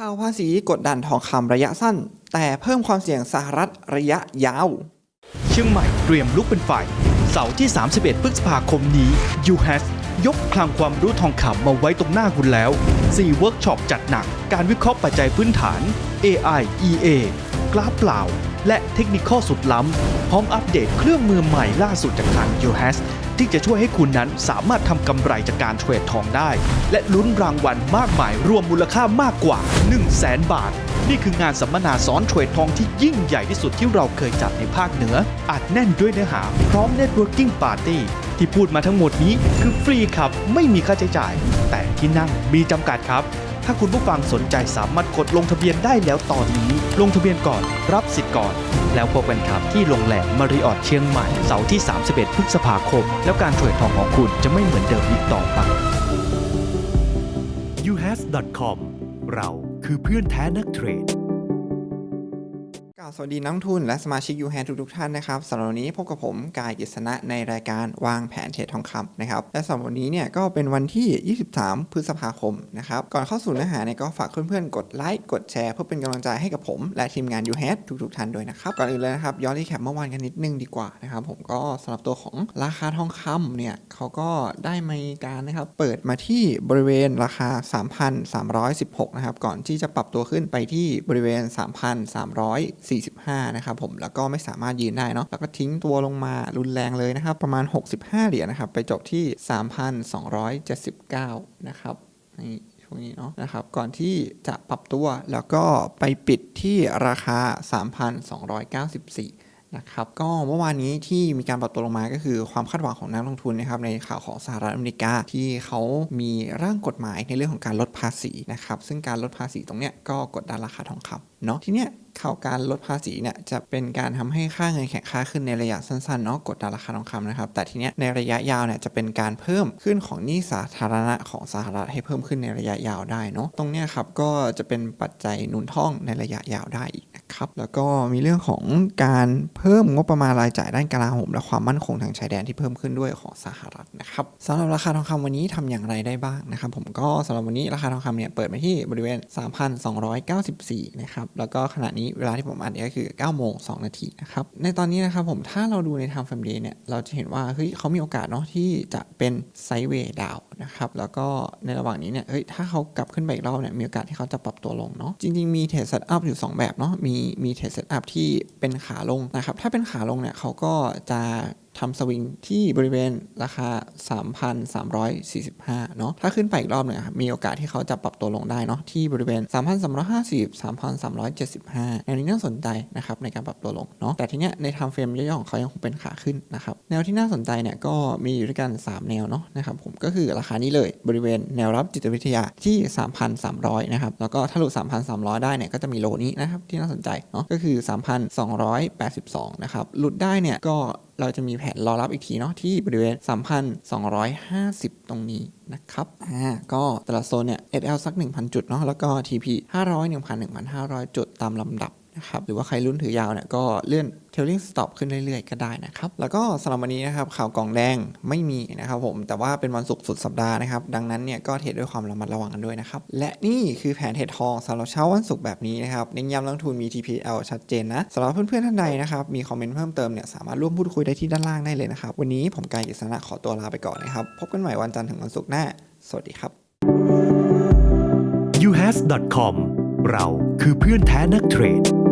ข่าวภาษีกดดันทองคำระยะสั้น แต่เพิ่มความเสี่ยงสหรัฐระยะยาว เชียงใหม่เตรียมลุกเป็นไฟเสาร์ที่ 31 พฤษภาคมนี้ UHAS ยกคลังความรู้ทองคำมาไว้ตรงหน้าคุณแล้ว 4 เวิร์กช็อปจัดหนัก การวิเคราะห์ปัจจัยพื้นฐาน AI EA กราฟเปล่า และเทคนิคสุดล้ำ พร้อมอัปเดตเครื่องมือใหม่ล่าสุดจากทาง UHAS ที่จะช่วยให้คุณนั้นสามารถทำกำไรจากการเทรดทองได้ และลุ้นรางวัลมากมายรวมมูลค่ามากกว่า 1 0 0 0 0แสนบาท นี่คืองานสัมมนาสอนเทรดทองที่ยิ่งใหญ่ที่สุดที่เราเคยจัดในภาคเหนืออัดแน่นด้วยเนื้อหา พร้อม Networking Party ที่พูดมาทั้งหมดนี้คือฟรีครับไม่มีค่าใช้จ่าย แต่ที่นั่งมีจำกัดครับ ถ้าคุณผู้ฟังสนใจสามารถกดลงทะเบียนได้แล้วตอนนี้ ลงทะเบียนก่อน รับสิทธิ์ก่อน แล้วพบกันครับที่โรงแรมมาริออทเชียงใหม่เสาร์ที่ 31 พฤษภาคม แล้วการเทรดทองของคุณจะไม่เหมือนเดิมอีกต่อไป uhas.com เราคือเพื่อนแท้นักเทรด ล่าวสวัสดีนักทุนและสมาชิกยูแฮนทุกๆท่านนะครับสำหรับวันนี้พบกับผมกายกฤษณะในรายการวางแผนเทรดทองคำนะครับและสำหรับวันนี้เนี่ยก็เป็นวันที่ 23 พฤษภาคมนะครับก่อนเข้าสู่เนื้อหาเนี่ยก็ฝากเพื่อนๆ กดไลค์กดแชร์เพื่อเป็นกำลังใจให้กับผม และทีมงานยูแฮทุกๆท่านด้วยนะครับก่อนอื่นเลยนะครับย้อนที่แคปเมื่อวานกันนิดนึงดีกว่านะครับผมก็สำหรับตัวของราคาทองคำเนี่ยเขาก็ได้มีการนะครับเปิดมาที่บริเวณราคา 3,316นะครับก่อนที่จะปรับตัวขึ้นไปที่บริเวณ 3,31 45 นะครับผมแล้วก็ไม่สามารถยืนได้เนาะแล้วก็ทิ้งตัวลงมารุนแรงเลยนะครับ ประมาณ 65 เหรียญนะครับ ไปจบที่ 3,279 นะครับนี่ช่วงนี้เนาะนะครับก่อนที่จะปรับตัวแล้วก็ไปปิดที่ราคา 3,294 นะครับก็เมื่อวานนี้ที่มีการปรับตัวลงมาก็คือความคาดหวังของนักลงทุนนะครับในข่าวของสหรัฐอเมริกาที่เขามีร่างกฎหมายในเรื่องของการลดภาษีนะครับซึ่งการลดภาษีตรงเนี้ยก็กดดันราคาทองคำเนาะทีเนี้ยข่าวการลดภาษีเนี่ยจะเป็นการทำให้ค่าเงินแข็งค่าขึ้นในระยะสั้นๆเนาะกดดันราคาทองคำนะครับแต่ทีเนี้ยในระยะยาวเนี่ยจะเป็นการเพิ่มขึ้นของหนี้สาธารณะของสหรัฐให้เพิ่มขึ้นในระยะยาวได้เนาะตรงเนี้ยครับก็จะเป็นปัจจัยหนุนท่องในระยะยาวได้อีก ครับแล้วก็มีเรื่องของการเพิ่มงบประมาณรายจ่ายด้านกลาโหมและความมั่นคงทางชายแดนที่เพิ่มขึ้นด้วยของสหรัฐนะครับสำหรับราคาทองคำวันนี้ทำอย่างไรได้บ้างนะครับ ผมก็สำหรับวันนี้ราคาทองคำเนี่ยเปิดไปที่บริเวณ 3,294 นะครับแล้วก็ขณะนี้เวลาที่ผมอ่านเนี่ยก็คือ9โมง2นาทีนะครับในตอนนี้นะครับผมถ้าเราดูใน time frame day เนี่ยเราจะเห็นว่าเฮ้ยเขามีโอกาสเนาะที่จะเป็นไซด์เวย์ดาวนะครับ แล้วก็ในระหว่างนี้เนี่ยเฮ้ยถ้าเขากลับขึ้นไปอีกรอบเนี่ยมีโอกาสที่เขาจะปรับตัวลงเนาะจริงๆมีเทรดเซตอัพอยู่ 2 แบบเนาะมีมีเทรดเซตอัพที่เป็นขาลงนะครับถ้าเป็นขาลงเนี่ยเขาก็จะ ทำสวิงที่บริเวณราคา 3,345 เนาะ ถ้าขึ้นไปอีกรอบหนึ่งครับ มีโอกาสที่เขาจะปรับตัวลงได้เนาะ ที่บริเวณ 3,350 3,375 แนวนี้น่าสนใจนะครับในการปรับตัวลงเนาะ แต่ทีเนี้ยใน time frame ย่อๆของเขายังคงเป็นขาขึ้นนะครับ แนวที่น่าสนใจเนี่ยก็มีอยู่ด้วยกัน 3 แนวเนาะนะครับผม ก็คือราคานี้เลยบริเวณแนวรับจิตวิทยาที่ 3,300 นะครับ แล้วก็ถ้าหลุด 3,300 ได้เนี่ยก็จะมีโลนี้นะครับที่น่าสนใจเนาะ ก็คือ 3,282 นะครับ หลุดได้เนี่ยก็ เราจะมีแผนรอรับอีกทีเนาะที่บริเวณ 3,250 ตรงนี้นะครับอ่าก็แต่ละโซนเนี่ย SL สัก 1,000 จุดเนาะแล้วก็ TP 500 1,000 1,500 จุดตามลำดับ นะครับ หรือว่าใครรุ่นถือยาวเนี่ยก็เลื่อน Trailing Stop ขึ้นเรื่อยๆ ก็ได้นะครับ แล้วก็สำหรับวันนี้นะครับข่าวกล่องแดงไม่มีนะครับผม แต่ว่าเป็นวันศุกร์สุดสัปดาห์นะครับ ดังนั้นเนี่ยก็เทรดด้วยความระมัดระวังกันด้วยนะครับ และนี่คือแผนเทรดทองสำหรับเช้าวันศุกร์แบบนี้นะครับ เน้นย้ำลงทุนมี TPL ชัดเจนนะสำหรับเพื่อนๆท่านใดนะครับมีคอมเมนต์เพิ่มเติมเนี่ยสามารถร่วมพูดคุยได้ที่ด้านล่างได้เลยนะครับวันนี้ผมกายกฤษณะขอตัวลาไปก่อนนะครับพบกันใหม่วันจันทร์ถึงวันศุกร์หน้า สวัสดีครับ uhas.com เราคือเพื่อนแท้นักเทรด